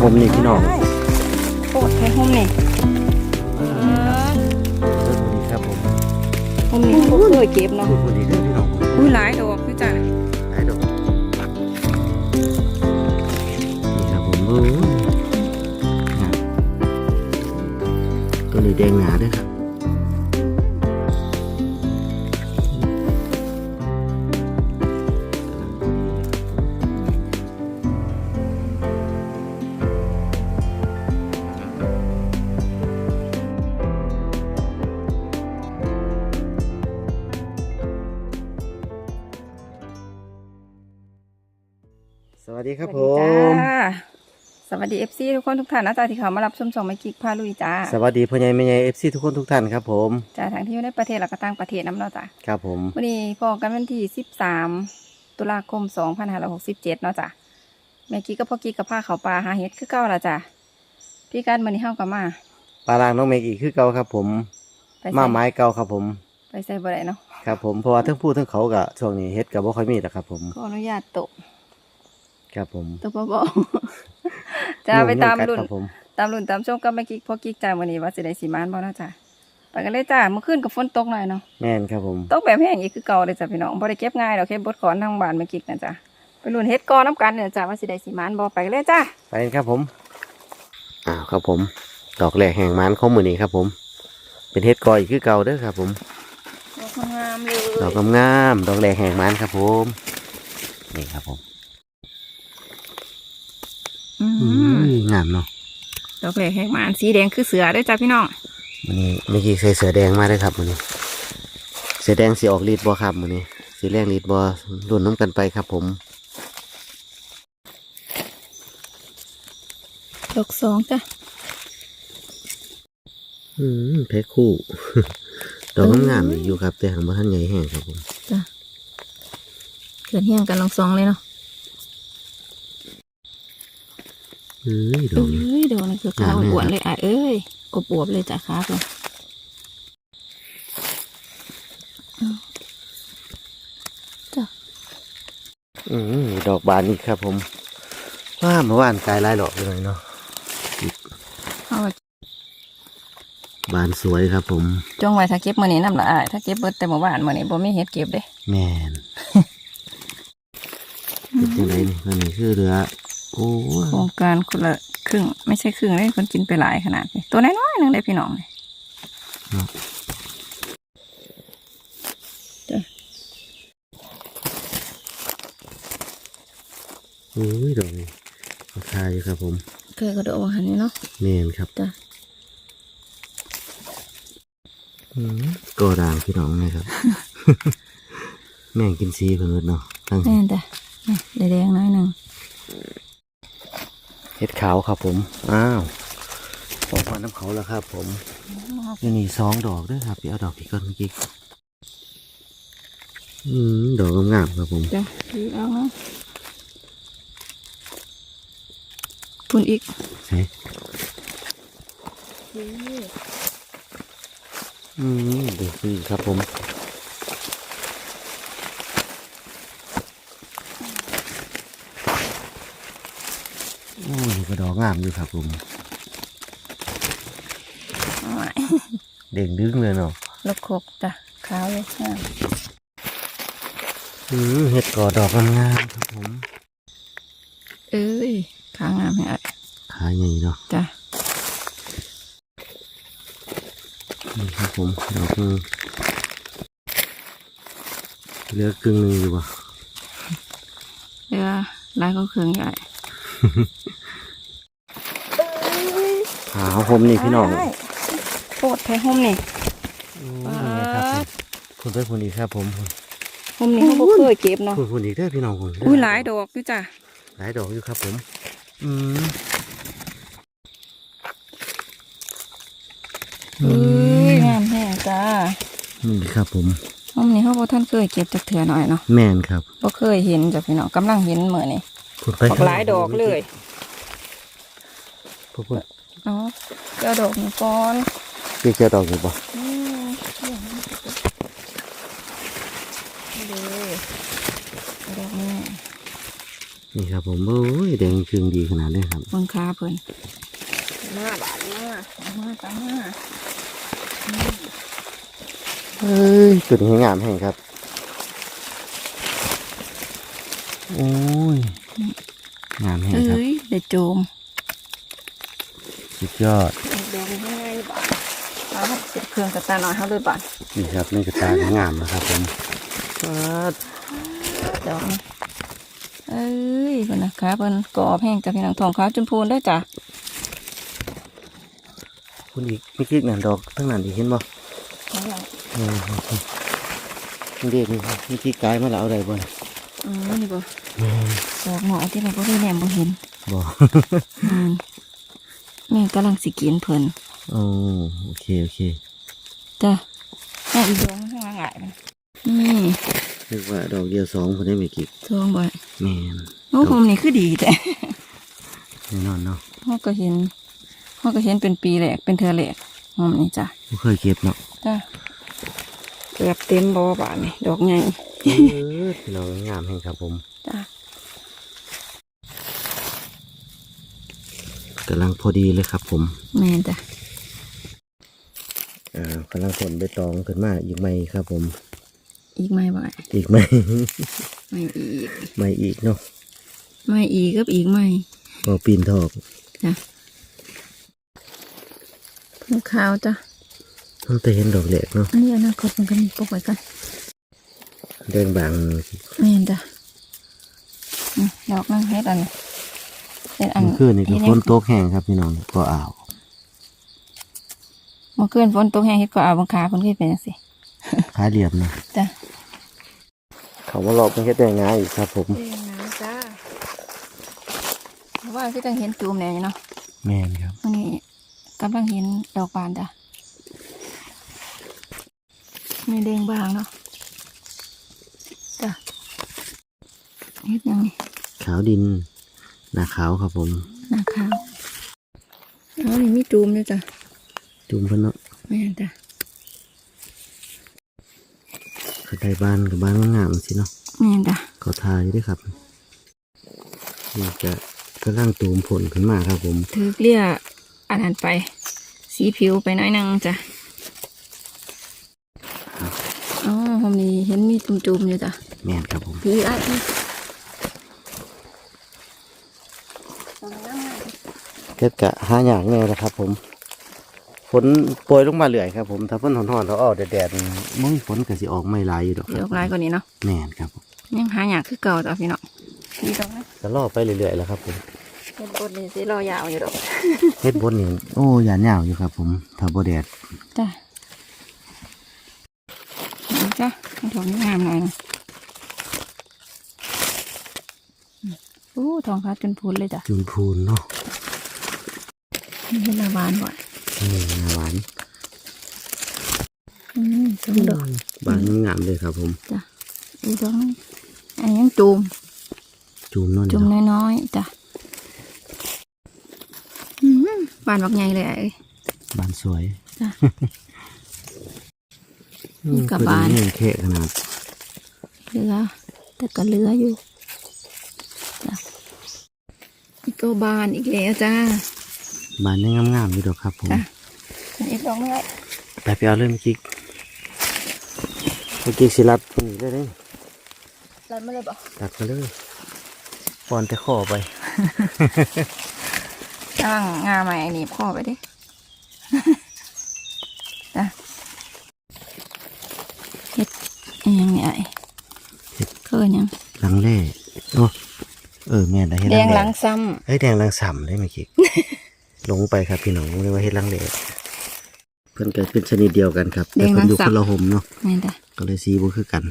ผมนี่พี่น้องโคตรแค่ห่มนี่เออเลิกบุรีครับผมห่มนี่เขาเคยเก็บเนาะพูดบุรีเด้อพี่น้องอุ้ยหลายดอกพี่จ้ะไอ้ดอกนี่ครับผมโอ้ยงามตัวนี้แดงหนาเด้วยครับ ดีครับผสวัสดีมจ้าสวัสดีเอฟซีทุกคนทุกท่านนะจ๊ะที่เขามารับชมส่องไม่กิกพาลุยจ้า สวัสดีพ่อใหญ่แม่ใหญ่เอฟซีทุกคนทุกท่านครับผมจ้าทั้งที่อยู่ในประเทศและก็ต่างประเทศน้ำเนาะจ้ะครับผมวันนี้พอกันวันที่สิบสามตุลาคมสองพันห้าร้อยหกสิบเจ็ดเนาะจ้ะแม่กิ๊กกับพ่อกิ๊กกับผ้าเขาวปลาหาเห็ดคือเก้าละจ้ะพี่การมันนี้เข้ากับมาปลาลางน้องเมกอีกคือเก่าครับ ผมไปใส่มาไม้เก่าครับผม ไปใส่บ่ได้เนาะครับผมเพราะว่าทั้งพูดทั้งเขากับช่วงนี้เฮ็ดกับบ่ค่อยมีแล้วครับผมขออนุญาตตก ครับผมตกบ่บ่จ้าไปตามยุ่งๆกัดรุ่นครับผมตามรุ่นตามช่วงกับแม่กิ๊กพ่อกิ๊กจ้าวันนี้ว่าสิได้สีมานบ่เนาะจ้ะไปกันเลยจ้าเมื่อคืนกับฝนตกหน่อยเนาะแม่นครับผมตกแบบแห้งอีกคือเก่าเลยจ้ะพี่น้องบ่ได้เก็บง่ายดอกเก็บบดขอนทางบ้านแม่กิ๊กนะจ้ะไปรุ่นเฮ็ดกอน้ำกันเนี่ยจ้ะว่าสิได้สีมานบ่ไปกันเลยจ้าไปกันครับผมอ้าวครับผม ดอกแรกแห่งมันของมือนี้ครับผม เป็นเฮ็ดกออีกคือเก่าเด้อครับผมดอกงามเลยดอกงามๆดอกแรกแห่งมันครับผมนี่ครับผม อือืมมงามเนาะดอกแรกแหกมานสีแดงคือเสือเด้วยจ้ะพี่น้องมื้อนี้เมื่อกี้ใส่เสือแดงมาเลยครับมื้อนี้ เสือแดงสีออกฤทธิ์บ่ครับมื้อนี้สีแรงฤทธิ์บ่รุ่นน้ำกันไปครับ ผม ดอกสองจ้ะอืมเพชรคู่ดอกงามๆอีกอยู่ครับแต่หางบ่ทันใหญ่แห้งครับผมจ้ะเกิดเฮี้ยงกันลองสองเลยเนาะ เอ้ยดเอ้อกนี้ยดอกนี่คือขาวงามเลยอ้วนเลยอะเอ้ยอวบๆเลยจ้ะครับเลยจ้ะอืมดอกบานอีกครับผม ว่าเมื่อวานกายลายดอกเลยเนาะเอาไว้บานสวยครับ ผมจงไว้ถ้าเก็บมื้อนี้น้ำละอายถ้าเก็บเบิดแต่เมื่อวานมื้อนี้บ่มีเฮ็ดเก็บเด้แม่นเป็นจังไดนี่ตัวนี้คือเรือ โอ้ยโครงการคนละครึ่ง ไม่ใช่ครึ่งเลยคนกินไปหลายขนาดนี้ตัวน้อยๆหนึงได้พี่น้องเลยเนาะจ้ะโอ้ยดอกนี้ราคาอยู่ครับผมเคยกระโดดว่าหันนี้เนาะแม่นครับจ้ะอืมกอด่างพี่น้องนะครับ แม่งกินซีเพิ่นเบิดเนาะทั้งแม่นจ้ะนี่แดงๆน้อยหนึง เห็ดขาวครับผมอ้าวออกมาน้ำเขาแล้วครับ ผมนี่นี่สองดอกด้วยครับเดี๋ยวเอาดอกอีกก่อนเมื่อกี้อืมดอกงามๆครับผมจ้ะดูเอาเนาะปุ่นอีกใช่อืมดูสิครับผม โอ้ย ก็ดอกงามอยู่ครับผมเอาไว้เด่งดึงเลยเนาะลูกคกจ้ะขาวเลยงามอืมเห็ดกอดอกงามครับผม เอ้ยขางามแฮะขาใหญ่เนาะจ้ะนี่ครับผมดอกหนึงเหลือกึ่งหนึงอยู่ป่ะเรือลายก็ครื่งใหญ่ ขาวผมนี่พี่น้องโคตรแท้ห่มนี่โอ้ยนี่ครับผมคุณไปคุณอีกครับผมคุณห่มนี่เขาบ่เคยเก็บเนาะคุณคุณอีกเด้อพี่น้องคุณอุ้ยหลายดอกอยู่จ้ะหลายดอกอยู่ครับผมอืมเอ้ยงามแท้จ้านี่ครับผมห่มนี่เขาบ่ท่านเคยเก็บจากเถื่อหน่อยเนาะแม่นครับบ่เคยเห็นจ้ะพี่น้องกำลังเห็นเหมือนนี่คุณไปออกหลายดอกเลยพวก คุณเนาะเจ้าดอกนี่ก่อนเรียกเจ้าดอกอยู่ป่ะอืมนี่เลยดอกนี้นี่ครับผมโอ้ยแดงเคืองดีขนาดนี้ครับเบิ่งขาเพิ่นมาบาดมามาตามมาเฮ้ยจุดนี้งามแห่งครับ โอ้ยงามแห่งครับเอ้ยได้โจม สุดยอดแดงยังไงบาดเอาเสียบเครื่องกับตาหน่อยเฮาเลยบาดนี่ครับนี่กระตางามนะครับผมครับดอกนี่เอ้ยเพิ่นนะคะเพิ่นกรอบแห้งกับพี่น้องทองขาวจนพูนได้อจ้ะคุณอีกไม่คิดหนันดอกทั้งนั้นอีกเห็นบ่เอาล่ะอืมนี่เด็กนี่มีที่กายมาแล้วเอาได้บ่เนี่ยอืมนี่บ่ดอกหมอที่เราบ่ได้แหนมบ่เห็นบ่อืม แม่กำลังสิกินเพิ่นโอ้โอเคโอเคจ้ะแม่อีดวงมันข้างล่างหลายมันนี่นึกว่าดอกเดียวสองคนได้ไม่กี่ทองบ่อยแม่นโอ้ผมนี่คือดีแต่แน่นอนเนาะพ่อก็เห็นพ่อก็เห็นเป็นปีแหลกเป็นเธอแหลกหอมนี่จ้ะบ่เคยเก็บเนาะจ้ะเกือบเต็มบ่บาทนี่ดอกใหญ่เออพี่น้องงามแห่งครับผม จ้ะ กำลังพอดีเลยครับ ผมแม่นจ้ะอ่ากำลังผลใบตองขึ้นมาอีกไหมครับ ผม อีกไม่บ่อยอีกไหม ไม่อีก ไม่อีกเนาะไม่อีกกับอีกไม่พอปีนทอกจ้ะลูกขาวจ้ะต้องแต่เห็นดอกแหลกเนาะอันนี้อนาคตมันก็มีปกไว้กันแดงบางแม่นจ้ะอืมดอกนั่งเฮ็ดอันนี้ เฮ็ดอันเมื่อคืนนี่ก็ฝนตกแห้งครับพี่น้องก็อ่าวเมื่อคืนฝนตกแห้งเฮ็ดก็เอาบังคาเพิ่นคือเป็นจังซี่คล้ายเหลี่ยมนะจ้ะเขามาหลอกมาเฮ็ดได้ง่ายอีกครับผมเองนะจ้าเพราะว่าที่ต้องเห็นจูมแน่อยู่เนาะแม่นครับวันนี้กำลังเห็นดอกบานจ้ะไม่แดงบางเนาะจ้ะเฮ็ดยังไงขาวดิน หน้าขาวครับผมหน้าขาวเอานี่มีจูมด้วยจ้ะจุ่มเพิ่นเนาะแม่นจ้ะขัดได้บ้านกับบ้านงามๆสิเนาะแม่นจ้ะเขาทาอยู่ด้วยครับนี่จะกำลังตูมผลขึ้นมาครับผมถือเกลี้ยอันนั้นไป สีผิวไปหน้อยหนึงจ้ะอ๋อผมนี่เห็นมีจุ่มๆอยู่จ้ะแม่นครับผมพี่ไอ้พี่ เก็บกะหาอย่างแน่นะครับ ผมฝนโปรยลงมาเรื่อยครับ ผมถ้าฝนหอนๆเขาออกแดดๆมึงฝนก็สิออกไม่หลายอยู่ดอกคเดี๋ยรัวบลายกว่านี้เนาะแม่นครับผมยังหาอย่างคือเก่าจ้ะพี่เนาะพี่ดอกนะก็ล่อไปเรื่อยๆแล้วครับผมเป็นบทนี้สิรอยาวอยู่ดอกเฮ็ดบนนี่โอ้ยานยาวอยู่ครับ ผมถ้าบ่แดดจ้ะนี่จ้ะให้ดอกนี้งามหน่อยนะอืมโอ้ทองฟ้าจนพูนเลยจ้ะจุนพูนเนาะ นี่เป็นนาบานบ่อยนี่หน้าหวานอืมสองดอกบานงามเลยครับผมจ้ะอีกดอกนึงอันนี้ยังจูมจูมเนาะจุ่นี่มเนาะน้อยๆจ้ะอืมบานบักใหญ่เลยไอ้บานสวยจ้ะนี่ก็บานเพิ่นแค่ขนาดเหลือแต่ก็เหลืออยู่จ้ะอีกก็บานอีกแล้วจ้า บานยังงามๆอยู่ดอกครับผมจ้ะอีกดอกนึงไอ้ไปไปเอาเลยเมื่อกี้เมื่อกี้สิรัดนี่เลยเด้รัดมาเลยบ่ตัดมาเลยปอนแต่ข้อไปจ้างงาใหม่อันนี้พ่อไปดิจ้ะเฮ็ดอิหยังนี่ไอ้เกินยังหลังเล่โอ้เออแม่นได้เฮ็ดแดงหเลังซ้เฮ้ยแดงหลังสำเลยเมื่อกี้ ลงไปครับพี่น้องเรียกว่าเฮ็ดหลังเล่เพิ่นก็เป็นชนิดเดียวกันครับ แต่เพิ่นอยู่คนละห่มเนาะำนี่จ้ะก็เลยสีบ่คือกัน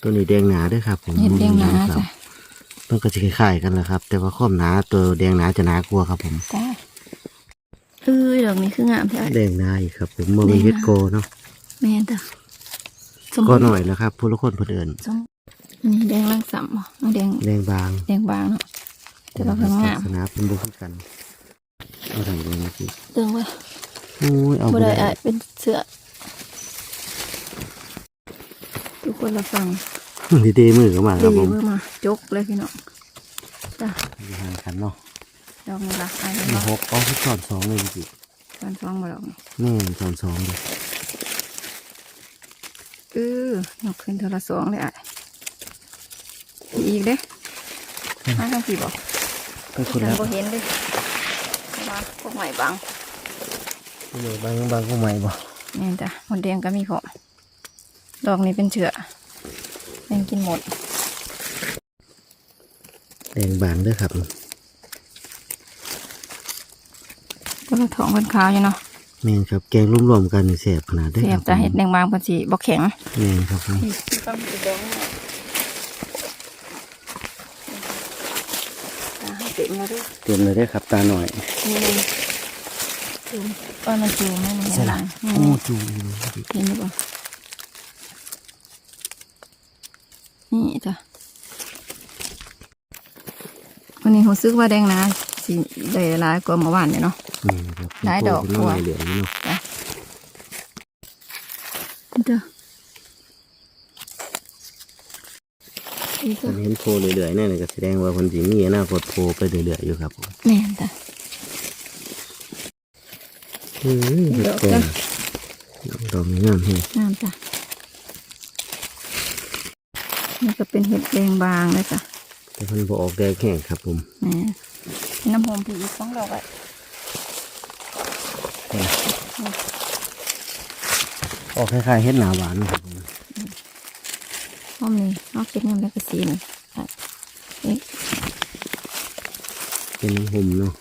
ตัวนี้แดงหนาเด้วยครับ ผมเฮ็ดแดงหนาครับจ้ะมันก็จะคล้ายๆกันแหละครับ แต่ว่าข้อมหนาตัวแดงหนาจะหนากลัวาครับ ผมจ้ะเอ้ยดอกนี้คืองามใช่ไหมแดงหนาอีกครับ ผมเมื่อเป็นแดงหนาเฮ็ดโกเนาะแม่นจ้ะสมก็หน่อยแล้วครับผู้ละคนเพิ่นเอิ้นสมอันนี้แดงลังซ้ำบ่เอาแดงแดงบางแดงบางเนาะ แต่ว่าเพิ่งงามลักษณะเป็นบ่คือกันเอาได้เลยเมื่อกี้เติงไว้โอ้ยเอาบ่บ่ได้ได้อะเป็นเสื้อทุกคนละฟังดีดีมือก็มาคดีรับผมเพิ่มมาจกเลยพี่น้องจ้ะอยู่ห่างกันเนาะดอกนี้ละไอ้มีเนาะหกเอาที่สอนสองเลยจริงตอนสองมาดอกนี่ๆนี่สอนสองเลยเออยกขึ้นเทอละสองเลยอะอีกเด้มาทางสี่บอก ก็คุณฉันแล้วบ่เห็นเลยเพราะว่าพวกใหม่บังอยู่บางบางก็ไม่บ่นี่จ้ะหมดแดงก็มีของดอกนี้เป็นเชื้อแมงกินหมดแดงบางเด้วยครับก็เราท้องเป็นขาวอยู่เนาะแม่นครับแกงรวมๆกันนี่แสบขนาดได้อเสีคยรับบจะเห็ดแดงบางเป็นสีบอกแข็งแม่นครับผมต้องสีแดงเต็ม แล้วด้วยเตรียมเลยได้อครับ ตาหน่อยนี่จูมว่ามันจูมไหมมันใช่เห็นไหมละนี่โอ้จูงเห็นหรือเปล่านี่จ้ะวันนี้ผมซื้อว่าแดงนะสีได้หลายกว่าเมื่อวานเนี่ยเนาะแม่นครับหลายดอกโตขึ้นกมาว่าเหลืองๆนี่เนาะ จ้ะอีก ผ จ้ะ ม เห็นโพเรื่อยๆนี่นก็แสดงว่าคนสีมีอนาคตโพไปเรื่อยๆอยู่ครับผมแม่นจ้ะเฮ้ยดอกแกจ้ะงดอกงามแฮงงามจ้ะนี่ก็เป็นเห็ดแดงบางเลยจ้ะแต่มันบ่ออกแดงแข็งครับผมแหมน้ำหอมผีอีกสองดอกอะออกคล้ายๆเห็ดหนาหวานครับผม หอมนี่นอก เก็ดเงินแล้วก็สีนี่อะเอ๊ะเป็นน้ำหอมเนาะ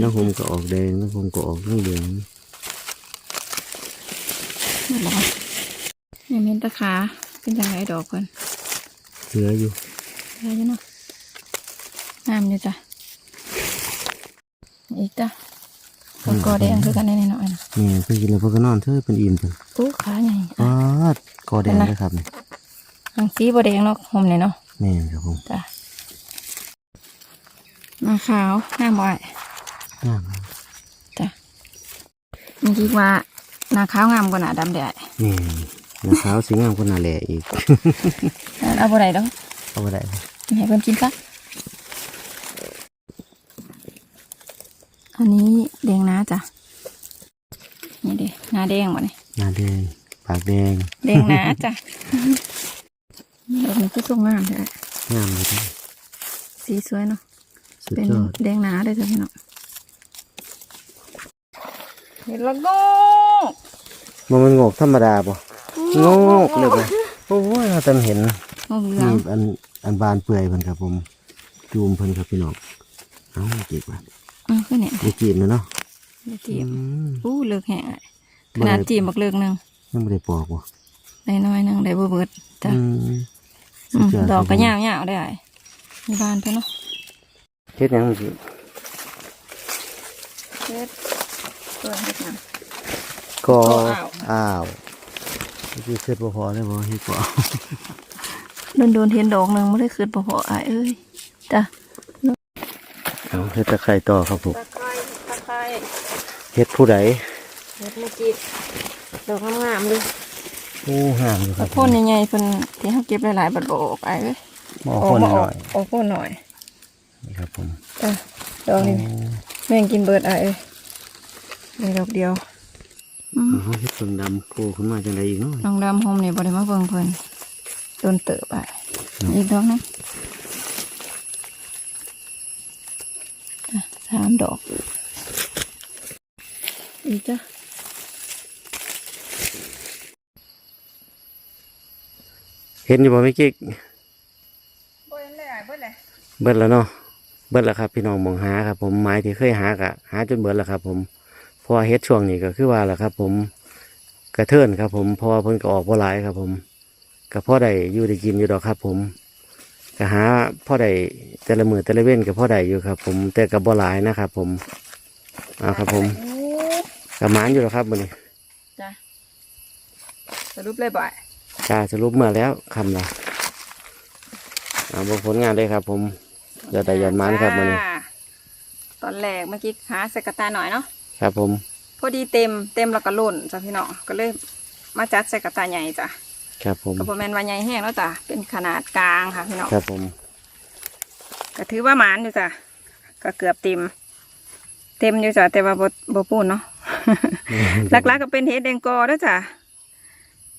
น้ำหอมก็ออกแดงน้ำหอมก็ออกเหลืองนี่เหรอนี่เม็นตะขาเป็นยังไงดอกกันๆเหลืออยู่อะไรอยู่เนาะงามอยู่จ้ะอีกจ้ะกอกอแดงคือกันแน่ๆหน่อยนะนี่เพิ่นกินแล้วเพิ่นก็นอนเถอะเป็นอิ่มเพิ่นอู้ขาใหญ่ปาดกอแดงเลยครับนี่หางสีบ่แดงเนาะหอมเลยเนาะแม่นครับผมจ้ะหน้าขาวงามบ่อยงามจ้ะมีคิดว่าหน้าขาวงามกว่าหน้าดำแดดแม่นหน้าขาวสีงามกว่าหน้าแหล่อีก เอาบ่ได้ดอกเอาไปได้ ให้เพิ่นกินซะอันนี้แดงนะจ้ะนี่เด้หน้าแดงบ่นี่หน้าแดงปากแดง แดงนะจ้ะ ดอกนี้ก็ทรงงามเลยงามเลยครับสีสวยเนาะสุดเป็นยอดแดงหนาเลยจ้ะพี่น้องเห็นและโงกมันมันงอกธรรมดาป่ะงอกเลยป่ะโอ้ยเราแต่เห็นงอกเหลือนี่งอันอันบานเปื่อยเพิ่นครับผมจูมเพิ่นครับพี่น้องเอ้าจีบมาอือคือเนี่ยไม่จีบนะเนาะเดี๋ยวจีอืบมอู้เลือกแห้งอะขนาดจีบบักเลือกหนึ่งยังไม่ได้ปอกว่ะได้น้อยหนึ่งได้บ่เบิดจ้ะอืมอืมสุย ดอกก็ครับผมยาวๆได้อ้ายมีบานไปเนาะเฮ็ดหยังสิเฮ็ดตัวเฮ็ดหยังก็ก็อ้าวอ้าวคือเสร็จบ่พอเลยบ่เฮ็ดบ่เอาโดนโดนๆเห็นดอกหนึ่งไม่ได้คืนพอๆอ้ายเอ้ยจ้ะเอาเฮ็ดตะไคร้ต่อครับผมตะไคร้ตะไคร้เฮ็ดผู้ใดเฮ็ดไม่จีบดอกงามๆเลย โอ้งามอยู่คตะรับโพนใหญ่ๆเพิ่นที่เฮาเก็บหลายๆบัดบ่ออกอ้ายเอ้ยหมอคนหน่อยออกโคนหน่อยนี่ครับผมจ้ะดอกนี้แม่งกินเบิดอ้ายเอ้ยได้ดอกเดียวอืมโอ้โหเฮ็ดต้นดำโผล่ขึ้นมาจังไดอีกเนาะน้องดำโฮมนี่บ่ได้มาเบิ่งเพิ่นโดนเติบอะอีกดอกหนึงอะสามดอก อีกจ้ะ ห็นอยู่บ่แม่กิ๊กบ่เห็นเลยอะเบิดเลยเบิดแล้วเนาะเบิดแล้วครับ พี่น้องมองหาครับ ผมไม้ที่เคยหากะหาจนเบิดแล้วครับ ผมเพอเฮ็ดช่วงนี้ก็คือว่าแหละครับ ผมกระเทินครับ ผมเพอเพิ่นก็ออกบ่หลายครับ ผมก็พอได้อยู่ได้กินอยู่ดอกครับ ผมก็หาพอได้แต่ละมือแต่ละเว้นก็พอได้อยู่ครับ ผมแต่ก็บ่หลายนะครับ ผมเอาครับ ผมโอ้กระมานอยู่แล้วครับมื้อนี้จ้ะสรุปเลยบ่าย จ้าสรุปเมื่อแล้วคำละเอาบผลงานเลยครับ ผมเดี๋ยวแต่ยอดมันครับมื้อนี้จ้าตอนแรกเมื่อกี้หาใส่กระตาหน่อยเนาะครับผม พอดีเต็มเต็มแล้วก็หล่นจ้ะพี่น้องก็เลยมาจัดใส่กระตาใหญ่จ้ะครับผมก็บ่แม่นว่าใหญ่แห้งแล้วจ้ะเป็นขนาดกลางค่ะพี่น้องครับผมก็ถือว่าหมานอยู่จ้ะก็เกือบเต็ม เต็มอยู่จ้ะแต่ว่าบ่บ่ปูนเนาะหลักๆก็เป็นเห็ดแดงกอเด้อจ้ะ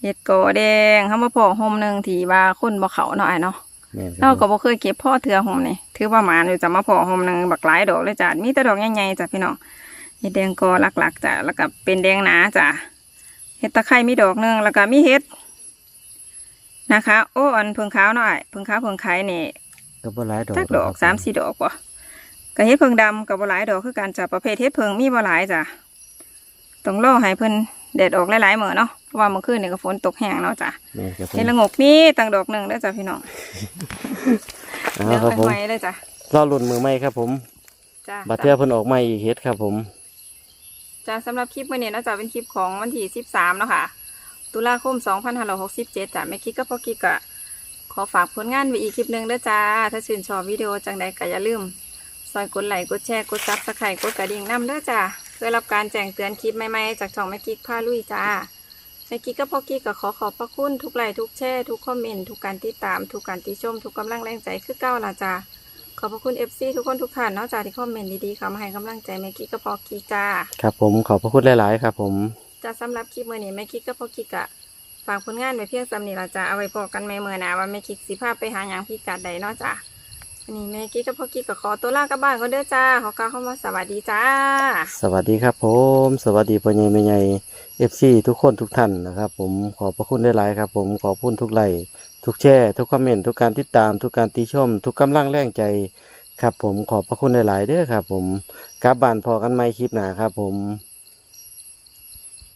เห็ดกอแดงเขามาพอห่มหนึ่งที่ว่าคนบ่เขาเนาะไอ้เนาะแม่นคเรารับก็บ่เคยเก็บพ่อเถื่อห่มนี่ถือว่าหมานอยู่จ้ะมาพอห่มหนึ่งบักหลายดอกเลยจ้ะมีแต่ดอกใหญ่ๆจ้ะพี่น้องเห็ดแดงกอหลักๆจ้ะแล้วก็เป็นแดงหนาจ้ะเห็ดตะไคร้มีดอกหนึ่งแล้วก็มีเห็ดนะคะ โอ้อันเพิงขาวเนาะไอ้เพิงขาวเพิงไข่นี่ก็บ่หลายดอกจักดอกครับสามสี่ดอกว่ะก็เฮ็ดเพิงดำกับบ่หลายดอกคือการจับประเภทเฮ็ดเพิงมีบ่หลายจ้ะต้องรอให้เพิ่น แดดออกหลายๆมื้อเนาะเพราะว่าเมื่อคืนนี่ก็ฝนตกแห้งเนาะจ้ะแม่นครับผมเฮ็ดละงกมีตั้งดอกหนึงเด้อจ้ะพี่น้องเอาเดี๋ยวครับผมค่อยๆเลยจ้ะรอรุ่นมือใหม่ครับผมจ้ะบัดเทื่อเพิ่นออกใหม่อีกเฮ็ดครับผม จ้ะสำหรับคลิปมื้อนี้เนาะจ้ะเป็นคลิปของวันที่13เนาะค่ะตุลาคม2567จ้ะแม่กิ๊กกับพ่อกิ๊กก็ขอฝากผลงานไว้อีกคลิปหนึงเด้อจ้าถ้าชื่นชอบวิดีโอจังใดก็อย่าลืมซอยกดไลค์กดแชร์กดซับสไครต์กดกระดิ่งนำเด้อจ้า เพื่อรับการแจ้งเตือนคลิปใหม่ๆจากช่องแม่กิ๊กพาลุยจ้าแม่กิ๊กกับพ่อกิ๊กก็ขอขอบพระคุณทุกไลค์ทุกแชร์ทุกคอมเมนต์ทุกการติดตาม ทุกการติชม ทุกกำลังแรงใจคือเก้าล่ะจ้าขอบพระคุณเอฟซีทุกคนทุกท่านเนอกจากที่คอมเมนต์ดีๆเข้ามาให้กำลังใจแม่กิ๊กกับพ่อกิ๊กจ้าครับผมขอบพระคุณหลาย ๆ ครับผมจ้าสำหรับคลิปมื่อนี้แม่กิ๊กกับพ่อกิ๊กอะฝากผลงานไว้เพียงสำนี้ละจ้าเอาไว้พอกันแม่เมื่อหนาว่าแม่กิ๊กสิพาไปหาหยังพิกัดใดเนาะจ้า วันนี้แม่กิ๊กกับพ่อกิ๊กก็ขอตัวลากลับบ้านก็เด้อจ้าขอกล่าวคำว่าสวัสดีจ้า สวัสดีครับผม สวัสดีพ่อใหญ่แม่ใหญ่ FC ทุกคนทุกท่านนะครับ ผมขอบพระคุณได้หลายครับ ผมขอบคุณทุกไลค์ทุกแชร์ทุกคอมเมนต์ทุกการติดตามทุกการติชม ทุกกำลังแรงใจครับ ผมขอบพระคุณได้หลายเด้อครับ ผมกลับบ้านพอกันใหม่คลิปหนาครับ ผม